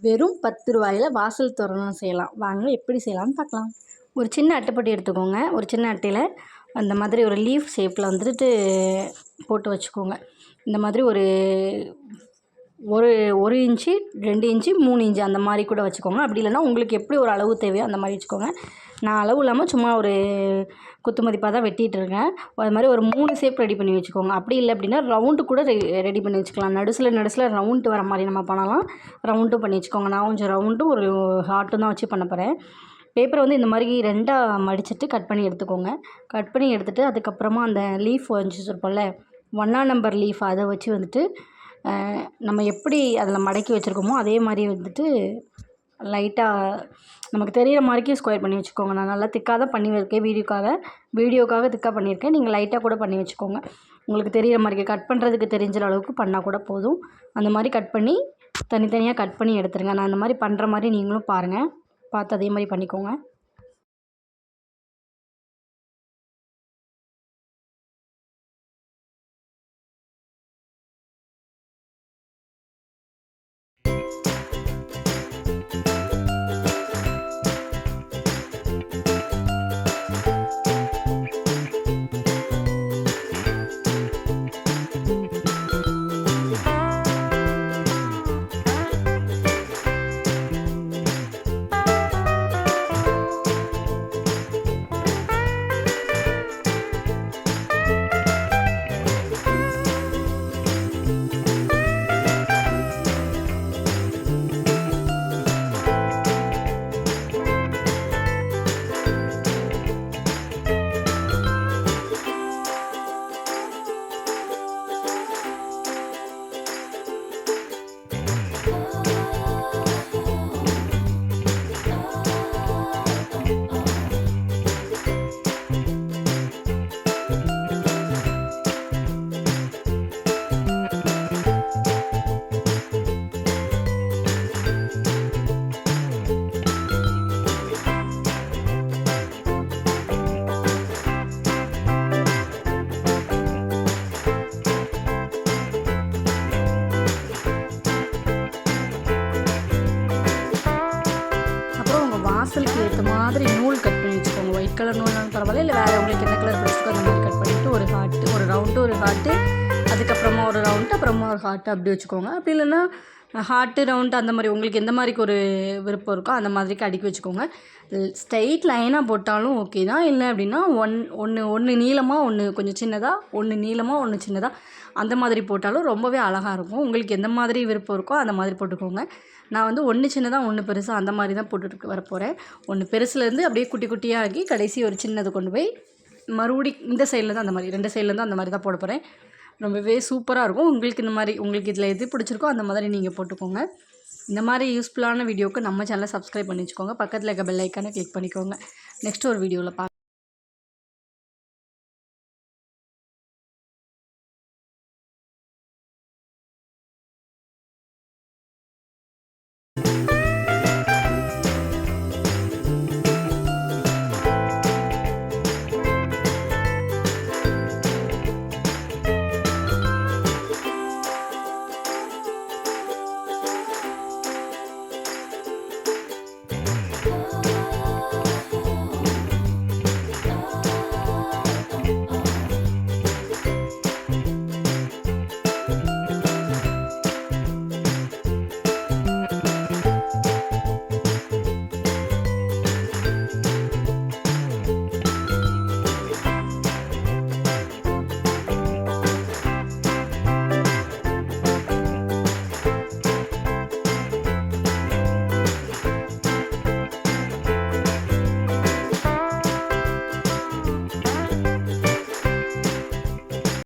வெறும் பத்து ரூபாயில் வாசல் தோரணம் செய்யலாம். வாங்க எப்படி செய்யலாம்னு பார்க்கலாம். ஒரு சின்ன அட்டைப்பட்டி எடுத்துக்கோங்க. ஒரு சின்ன அட்டையில் அந்த மாதிரி ஒரு லீஃப் ஷேப்பில் வந்துட்டு போட்டு வச்சுக்கோங்க. இந்த மாதிரி ஒரு ஒரு ஒரு இன்ச்சு ரெண்டு இன்ச்சு மூணு இன்ச்சு அந்த மாதிரி கூட வச்சுக்கோங்க. அப்படி இல்லைன்னா உங்களுக்கு எப்படி ஒரு அளவு தேவையோ அந்த மாதிரி வச்சுக்கோங்க. நான் அளவு இல்லாமல் சும்மா ஒரு குத்து மதிப்பாக தான் வெட்டிகிட்டு இருக்கேன் அது மாதிரி ஒரு மூணு ஷேப் ரெடி பண்ணி வச்சுக்கோங்க. அப்படி இல்லை அப்படின்னா ரவுண்டு கூட ரெடி பண்ணி வச்சுக்கலாம். நடுசில் நடுசில் ரவுண்டு வர மாதிரி நம்ம பண்ணலாம். ரவுண்டும் பண்ணி வச்சுக்கோங்க. நான் கொஞ்சம் ரவுண்டும் ஒரு ஹார்ட்டும் தான் வச்சு பண்ண போகிறேன் பேப்பரை வந்து இந்த மாதிரி ரெண்டாக மடிச்சிட்டு கட் பண்ணி எடுத்துக்கோங்க. கட் பண்ணி எடுத்துகிட்டு அதுக்கப்புறமா அந்த லீஃப் வச்சுருப்போம்ல ஒன்றா நம்பர் லீஃப் அதை வச்சு வந்துட்டு நம்ம எப்படி அதில் மடக்கி வச்சுருக்கோமோ அதே மாதிரி வந்துட்டு லைட்டாக நமக்கு தெரிகிற மாதிரிக்கி ஸ்கொயர் பண்ணி வச்சுக்கோங்க. நான் நல்லா திக்காக தான் பண்ணி இருக்கேன் வீடியோக்காக வீடியோக்காக திக்காக பண்ணியிருக்கேன். நீங்கள் லைட்டாக கூட பண்ணி வச்சுக்கோங்க. உங்களுக்கு தெரிகிற மாதிரி கட் பண்ணுறதுக்கு தெரிஞ்ச அளவுக்கு பண்ணால் கூட போதும். அந்த மாதிரி கட் பண்ணி தனித்தனியாக கட் பண்ணி எடுத்துருங்க. நான் அந்த மாதிரி பண்ணுற மாதிரி நீங்களும் பாருங்கள் பார்த்து அதே மாதிரி பண்ணிக்கோங்க. மாதிரி நூல் கட் பண்ணி வச்சுக்கோங்க. ஒயிட் கலர் நூல்னாலும் பரவாயில்ல. இல்லை வேறு உங்களுக்கு என்ன கலர் பிடிச்சிருக்கோ அந்த மாதிரி கட் பண்ணிவிட்டு ஒரு ஹார்ட்டு ஒரு ரவுண்டு ஒரு ஹார்ட்டு அதுக்கப்புறமா ஒரு ரவுண்டு அப்புறமா ஒரு ஹார்ட்டு அப்படி வச்சுக்கோங்க. அப்படி இல்லைன்னா ஹார்ட்டு ரவுண்டு அந்த மாதிரி உங்களுக்கு எந்த மாதிரிக்கு ஒரு விருப்பம் இருக்கோ அந்த மாதிரிக்கு அடுக்கி வச்சுக்கோங்க. ஸ்ட்ரைட் லைனாக போட்டாலும் ஓகே தான். இல்லை அப்படின்னா ஒன் ஒன்று ஒன்று நீளமாக ஒன்று கொஞ்சம் சின்னதாக ஒன்று நீளமாக ஒன்று சின்னதாக அந்த மாதிரி போட்டாலும் ரொம்பவே அழகாக இருக்கும். உங்களுக்கு எந்த மாதிரி விருப்பம் இருக்கோ அந்த மாதிரி போட்டுக்கோங்க. நான் வந்து ஒன்று சின்னதாக ஒன்று பெருசாக அந்த மாதிரி தான் போட்டுட்டு வர போகிறேன் ஒன்று பெருசுலேருந்து அப்படியே குட்டி குட்டியாக ஆகி கடைசி ஒரு சின்னது கொண்டு போய் மறுபடி இந்த சைடில் தான் அந்த மாதிரி ரெண்டு சைடில் தான் அந்த மாதிரி தான் போட போகிறேன் ரொம்பவே சூப்பராக இருக்கும். உங்களுக்கு இந்த மாதிரி உங்களுக்கு இதில் எது பிடிச்சிருக்கோ அந்த மாதிரி நீங்கள் போட்டுக்கோங்க. இந்த மாதிரி யூஸ்ஃபுல்லான வீடியோவுக்கு நம்ம சேனலை சப்ஸ்கிரைப் பண்ணி வச்சுக்கோங்க. பக்கத்தில் இருக்க பெல் ஐக்கானை கிளிக் பண்ணிக்கோங்க. நெக்ஸ்ட் ஒரு வீடியோவில் பார்க்க